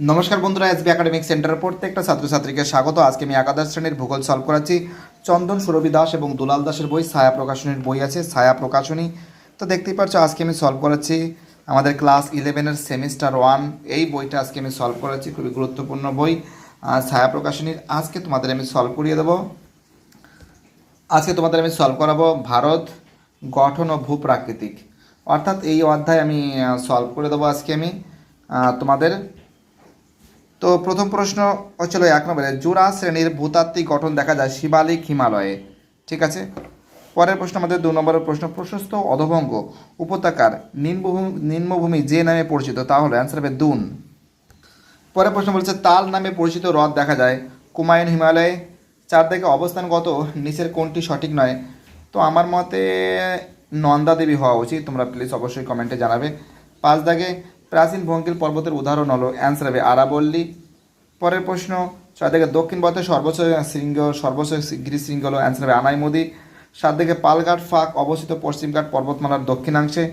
নমস্কার বন্ধুরা SB academic সেন্টারের প্রত্যেকটা ছাত্রছাত্রীকে স্বাগত। আজকে আমি একাদশ শ্রেণির ভূগোল সলভ করাচ্ছি। চন্দন সুরভি দাস এবং দুলাল দাসের বই, ছায়া প্রকাশনীর বই আছে, ছায়া প্রকাশনী। তো দেখতেই পাচ্ছ, আজকে আমি সলভ করাচ্ছি আমাদের ক্লাস ইলেভেনের সেমিস্টার ওয়ান এই বইটা আজকে আমি সলভ করাচ্ছি, খুবই গুরুত্বপূর্ণ বই। ছায়া প্রকাশনীর আজকে তোমাদের আমি সলভ করিয়ে দেবো। আজকে তোমাদের আমি সলভ করাবো ভারত, গঠন ও ভূপ্রাকৃতিক। অর্থাৎ এই অধ্যায় আমি সলভ করে দেবো আজকে আমি। তোমাদের তো প্রথম প্রশ্ন হচ্ছিল এক নম্বরে জুরা শ্রেণির ভূতাত্ত্বিক গঠন দেখা যায় শিবালিক হিমালয়ে। ঠিক আছে? পরের প্রশ্ন আমাদের দু নম্বরের প্রশ্ন, প্রশস্ত অধভঙ্গ উপত্যকার নিম্নভূমি নিম্নভূমি যে নামে পরিচিত, তা হলো অ্যান্সার হবে দুন। পরের প্রশ্ন বলছে, তাল নামে পরিচিত হ্রদ দেখা যায় কুমায়ুন হিমালয়ে। চারদিকে অবস্থানগত, নিচের কোনটি সঠিক নয়। তো আমার মতে নন্দা দেবী হওয়া উচিত, তোমরা প্লিজ অবশ্যই কমেন্টে জানাবে। পাঁচ দাগে প্রাচীন ভঙ্গিল পর্বতের উদাহরণ হলো অ্যান্সার হবে আরাবল্লী। পরের প্রশ্ন ছয় থেকে দক্ষিণ ভারতের সর্বোচ্চ শৃঙ্গ, সর্বোচ্চ গিরিশৃঙ্গ হলো অ্যান্সার হবে আনাইমুদি। সাত দিকে পালঘাট ফাঁক অবস্থিত পশ্চিমঘাট পর্বতমালার দক্ষিণাংশে।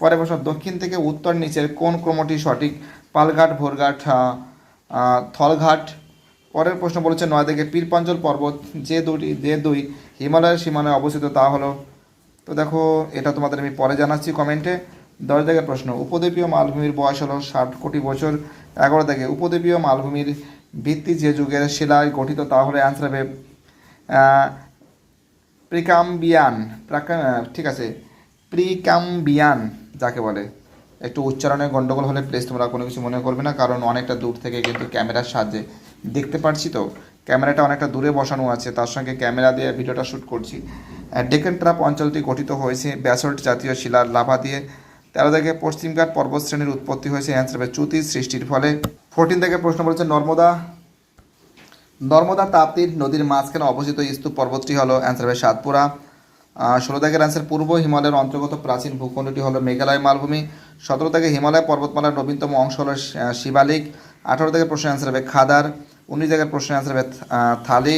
পরের প্রশ্ন, দক্ষিণ থেকে উত্তর নিচের কোন ক্রমটি সঠিক? পালঘাট, ভোরঘাট থলঘাট। পরের প্রশ্ন বলেছে নয় দিকে পীরপাঞ্জল পর্বত যে দুটি, যে দুই হিমালয়ের সীমানায় অবস্থিত তা হলো। তো দেখো, এটা তোমাদের আমি পরে জানাচ্ছি কমেন্টে। দশ দাগের প্রশ্ন, উপদ্বীপীয় মালভূমির বয়স হলো ষাট কোটি বছর। এগারো দাগে উপদ্বীপীয় মালভূমির ভিত্তি যে যুগের শিলায় গঠিত তা হলে অ্যান্সার হবে প্রিকাম্বিয়ান ঠিক আছে, প্রিকাম্বিয়ান যাকে বলে। একটু উচ্চারণে গন্ডগোল হলে প্লেস তোমরা কোনো কিছু মনে করবে না, কারণ অনেকটা দূর থেকে কিন্তু ক্যামেরার সাহায্যে দেখতে পারছি তো। ক্যামেরাটা অনেকটা দূরে বসানো আছে, তার সঙ্গে ক্যামেরা দিয়ে ভিডিওটা শ্যুট করছি। ডেকেন ট্রাপ অঞ্চলটি গঠিত হয়েছে ব্যাসল্ট জাতীয় শিলার লাভা দিয়ে। তেরো থেকে পশ্চিমঘাট পর্বত শ্রেণির উৎপত্তি হয়েছে অ্যান্সার হবে চ্যুতির সৃষ্টির ফলে। ফোরটিন থেকে প্রশ্ন বলছে নর্মদা। নর্মদা তাপ্তির নদীর মাঝখানে অবস্থিত স্তূপ পর্বতটি হলো অ্যান্সার হবে সাতপুরা। ষোলো দাগের অ্যান্সার, পূর্ব হিমালয়ের অন্তর্গত প্রাচীন ভূখণ্ডটি হলো মেঘালয় মালভূমি। সতেরো থেকে হিমালয় পর্বতমালার নবীনতম অংশ হলো শিবালিক। আঠারো থেকে প্রশ্ন অ্যান্সার হবে খাদার। উনিশ দাগের প্রশ্ন অ্যান্সার হবে থালি।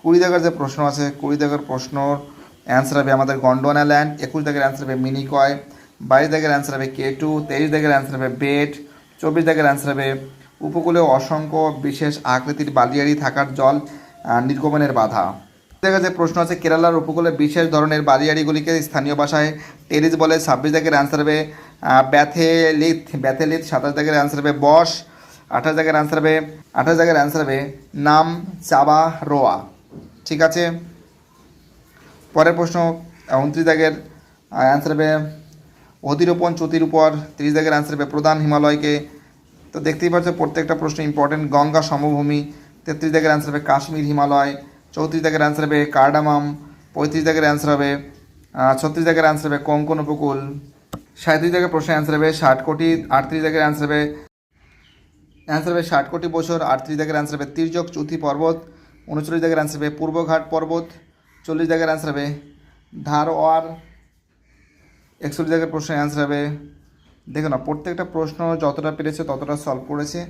কুড়ি দাগের যে প্রশ্ন আছে, কুড়ি দাগের প্রশ্নর অ্যান্সার হবে আমাদের গন্ডোয়ানা ল্যান্ড। একুশ দাগের অ্যান্সার হবে মিনিকয়। বাইশ দাগের অ্যান্সার হবে কে টু তেইশ দাগের অ্যান্সার হবে বেড চব্বিশ দাগের অ্যান্সার হবে উপকূলে অসংখ্য বিশেষ আকৃতির বালিয়াড়ি থাকার জল নির্গমনের বাধা। দেখা যায় প্রশ্ন আছে, কেরালার উপকূলে বিশেষ ধরনের বালিয়াড়িগুলিকে স্থানীয় ভাষায় টেরিস বলে। ছাব্বিশ দাগের অ্যান্সার হবে ব্যাথেলিথ ব্যাথেলিথ। সাতাশ দাগের অ্যান্সার হবে বস। আঠাশ দাগের অ্যান্সার হবে, আঠাশ দাগের অ্যান্সার হবে নাম চাবা রোয়া ঠিক আছে? পরের প্রশ্ন উনত্রিশ দাগের অ্যান্সার হবে অধিরোপণ চ্যুতির উপর তিরিশ দাগের অ্যান্সার হবে প্রধান হিমালয়কে তো দেখতেই পাচ্ছ প্রত্যেকটা প্রশ্ন ইম্পর্টেন্ট গঙ্গা সমভূমি তেত্রিশ দাগের অ্যান্সার হবে কাশ্মীর হিমালয় চৌত্রিশ দাগের অ্যান্সার হবে কার্ডামাম পঁয়ত্রিশ দাগের অ্যান্সার হবে ছত্রিশ দাগের অ্যান্সার হবে কোঙ্কন উপকূল সাঁত্রিশ দাগের প্রশ্নের অ্যান্সার হবে ষাট কোটি আটত্রিশ দাগের অ্যান্সার হবে অ্যান্সার হবে ষাট কোটি বছর আটত্রিশ দাগের অ্যান্সার হবে তির্যক চুথি পর্বত উনচল্লিশ দাগের অ্যান্সার হবে পূর্বঘাট পর্বত চল্লিশ দাগের অ্যান্সার হবে ধারওয়ার একচল্লিশ দাগের প্রশ্নের অ্যান্সার হবে। দেখো না, প্রত্যেকটা প্রশ্ন যতটা পেরেছে ততটা সলভ করেছে।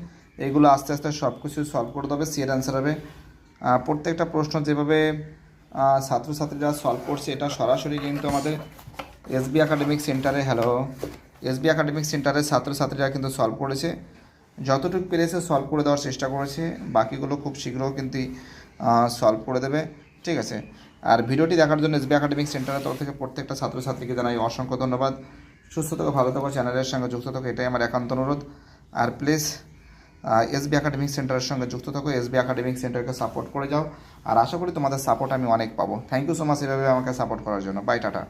এইগুলো আস্তে আস্তে সব কিছু সলভ করে দেবে, সি অ্যান্সার হবে। প্রত্যেকটা প্রশ্ন যেভাবে ছাত্রছাত্রীরা সলভ করছে, এটা সরাসরি কিন্তু আমাদের এসবি একাডেমিক সেন্টারে হ্যালো এসবি একাডেমিক সেন্টারের ছাত্রছাত্রীরা কিন্তু সলভ করেছে। যতটুকু পেরেছে সলভ করে দেওয়ার চেষ্টা করেছে, বাকিগুলো খুব শীঘ্র কিন্তু সলভ করে দেবে। ঠিক আছে আর ভিডিওটি দেখার জন্য এসবি একাডেমিক সেন্টারের তরফ থেকে প্রত্যেকটা ছাত্রছাত্রীকে জানাই অসংখ্য ধন্যবাদ। সুস্থ থাকো, ভালো থাকো, চ্যানেলের সঙ্গে যুক্ত থাকো, এটাই আমার একান্ত অনুরোধ। আর প্লিজ এসবি একাডেমিক সেন্টারের সঙ্গে যুক্ত থাকো এসবি একাডেমিক সেন্টারকে সাপোর্ট করে যাও। আর আশা করি তোমাদের সাপোর্ট আমি অনেক পাবো। থ্যাংক ইউ সো মাচ এভাবে আমাকে সাপোর্ট করার জন্য। Bye tata.